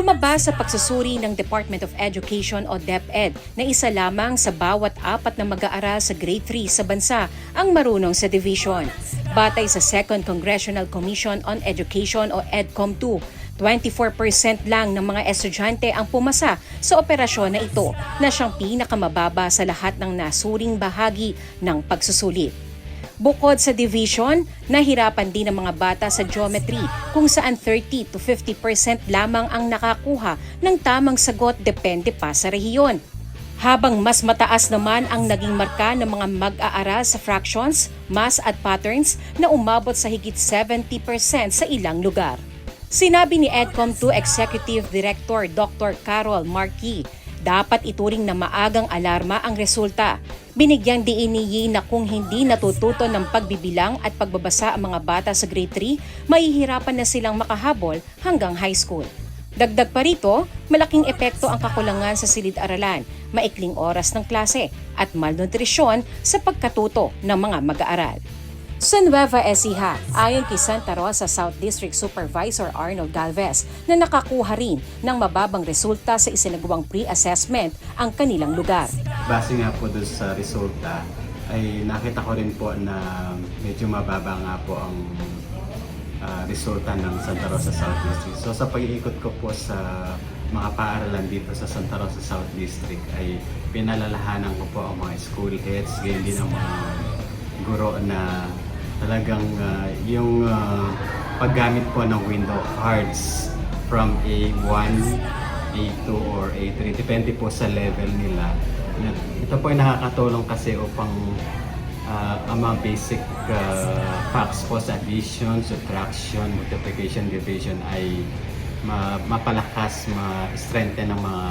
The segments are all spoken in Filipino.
lumabas sa pagsusuri ng Department of Education o DepEd na isa lamang sa bawat apat na mag-aaral sa grade 3 sa bansa ang marunong sa division. Batay sa Second Congressional Commission on Education o EDCOM 2, 24% lang ng mga estudyante ang pumasa sa operasyon na ito na siyang pinakamababa sa lahat ng nasuring bahagi ng pagsusulit. Bukod sa division, nahirapan din ang mga bata sa geometry kung saan 30 to 50% lamang ang nakakuha ng tamang sagot depende pa sa rehiyon. Habang mas mataas naman ang naging marka ng mga mag-aaral sa fractions, mass at patterns na umabot sa higit 70% sa ilang lugar. Sinabi ni EDCOM 2 Executive Director Dr. Carol Marquis, dapat ituring na maagang alarma ang resulta. Binigyang diiniyi na kung hindi natututo ng pagbibilang at pagbabasa ang mga bata sa grade 3, mahihirapan na silang makahabol hanggang high school. Dagdag pa rito, malaking epekto ang kakulangan sa silid-aralan, maikling oras ng klase at malnutrisyon sa pagkatuto ng mga mag-aaral. Sa Nueva Ecija, ayon kay Santa Rosa South District Supervisor Arnold Galvez na nakakuha rin ng mababang resulta sa isinagawang pre-assessment ang kanilang lugar. Base nga po doon sa resulta, ay nakita ko rin po na medyo mababa nga po ang ah, resulta ng Santa Rosa South District. So sa pag-iikot ko po sa mga paaralan dito sa Santa Rosa South District ay pinalalahanan ko po ang mga school heads, ganyan din ang mga guro na talagang ah, yung ah, paggamit po ng window cards from A1 A2 or A3, depende po sa level nila. Ito po ay nakakatulong kasi upang ah, ang mga basic ah, facts po sa addition, subtraction, multiplication, division ay ma- mapalakas, ma-strengthen ng mga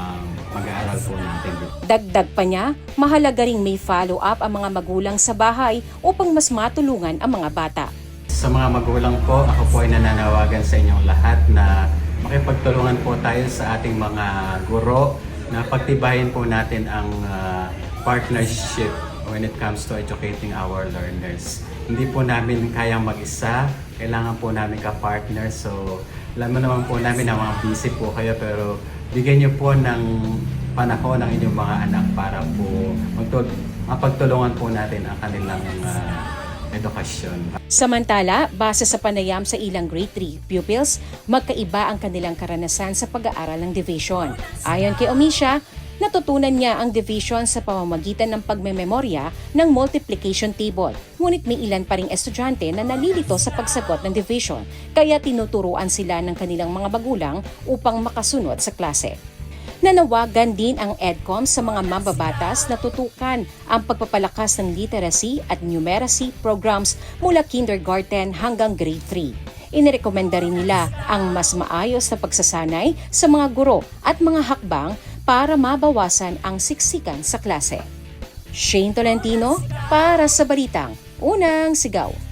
mag-aaral po natin. Dagdag pa niya, mahalaga ring may follow-up ang mga magulang sa bahay upang mas matulungan ang mga bata. Sa mga magulang po, ako po ay nananawagan sa inyong lahat na makipagtulungan po tayo sa ating mga guro na pagtibayin po natin ang ah, partnership when it comes to educating our learners. Hindi po namin kayang mag-isa, kailangan po namin ka-partner. So, alam mo naman po namin na mga busy po kayo pero bigyan niyo po ng panahon ang inyong mga anak para po magtul- mapagtulungan po natin ang kanilang ah, edukasyon. Samantala, base sa panayam sa ilang grade 3 pupils, magkaiba ang kanilang karanasan sa pag-aaral ng division. Ayon kay Omisha, natutunan niya ang division sa pamamagitan ng pagmemorya ng multiplication table. Ngunit may ilan pa ring estudyante na nalilito sa pagsagot ng division, kaya tinuturuan sila ng kanilang mga magulang upang makasunod sa klase. Nanawagan din ang EDCOM sa mga mambabatas na tutukan ang pagpapalakas ng literacy at numeracy programs mula kindergarten hanggang grade 3. Inirekomenda rin nila ang mas maayos na pagsasanay sa mga guro at mga hakbang para mabawasan ang siksikan sa klase. Shane Tolentino para sa Balitang Unang Sigaw.